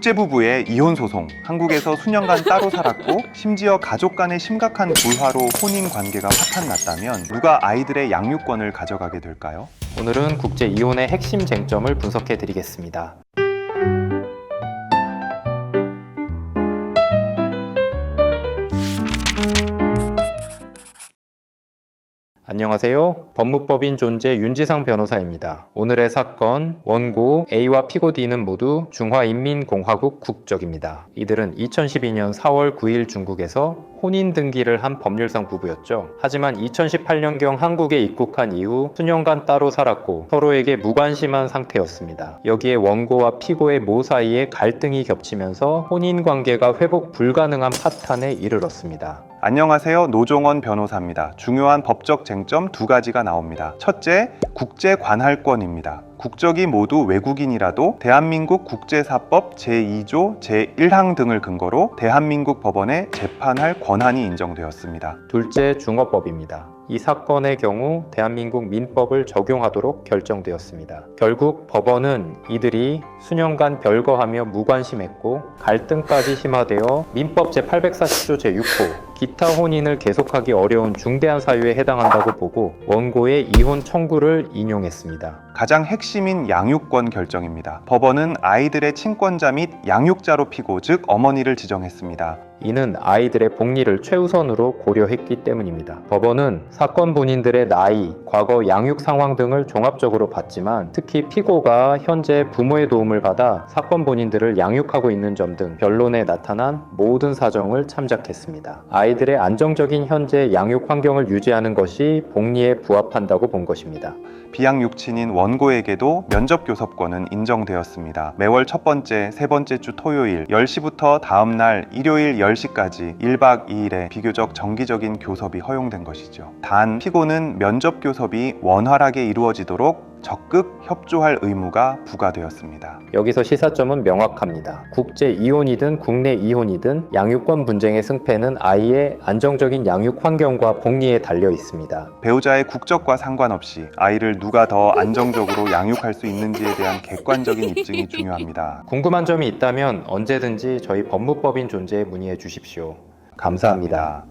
국제 부부의 이혼 소송. 한국에서 수년간 따로 살았고 심지어 가족 간의 심각한 불화로 혼인 관계가 화탄 났다면 누가 아이들의 양육권을 가져가게 될까요? 오늘은 국제 이혼의 핵심 쟁점을 분석해 드리겠습니다. 안녕하세요. 법무법인 존재 윤지상 변호사입니다. 오늘의 사건 원고 A와 피고 D는 모두 중화인민공화국 국적입니다. 이들은 2012년 4월 9일 중국에서 혼인 등기를 한 법률상 부부였죠. 하지만 2018년경 한국에 입국한 이후 수년간 따로 살았고 서로에게 무관심한 상태였습니다. 여기에 원고와 피고의 모 사이에 갈등이 겹치면서 혼인 관계가 회복 불가능한 파탄에 이르렀습니다. 안녕하세요. 노종원 변호사입니다. 중요한 법적 쟁점 두 가지가 나옵니다. 첫째, 국제 관할권입니다. 국적이 모두 외국인이라도 대한민국 국제사법 제2조 제1항 등을 근거로 대한민국 법원에 재판할 권한이 인정되었습니다. 둘째 중어법입니다. 이 사건의 경우 대한민국 민법을 적용하도록 결정되었습니다. 결국 법원은 이들이 수년간 별거하며 무관심했고 갈등까지 심화되어 민법 제840조 제6호 기타 혼인을 계속하기 어려운 중대한 사유에 해당한다고 보고 원고의 이혼 청구를 인용했습니다. 가장 핵심인 양육권 결정입니다. 법원은 아이들의 친권자 및 양육자로 피고 즉 어머니를 지정했습니다. 이는 아이들의 복리를 최우선으로 고려했기 때문입니다. 법원은 사건 본인들의 나이, 과거 양육 상황 등을 종합적으로 봤지만 특히 피고가 현재 부모의 도움을 받아 사건 본인들을 양육하고 있는 점 등 변론에 나타난 모든 사정을 참작했습니다. 아이들의 안정적인 현재 양육 환경을 유지하는 것이 복리에 부합한다고 본 것입니다. 비양육친인 원고에게도 면접 교섭권은 인정되었습니다. 매월 첫 번째, 세 번째 주 토요일 10시부터 다음 날 일요일 10시까지 1박 2일의 비교적 정기적인 교섭이 허용된 것이죠. 단 피고는 면접 교섭이 원활하게 이루어지도록 적극 협조할 의무가 부과되었습니다. 여기서 시사점은 명확합니다. 국제 이혼이든 국내 이혼이든 양육권 분쟁의 승패는 아이의 안정적인 양육 환경과 복리에 달려 있습니다. 배우자의 국적과 상관없이 아이를 누가 더 안정적으로 양육할 수 있는지에 대한 객관적인 입증이 중요합니다. 궁금한 점이 있다면 언제든지 저희 법무법인 존재에 문의해 주십시오. 감사합니다.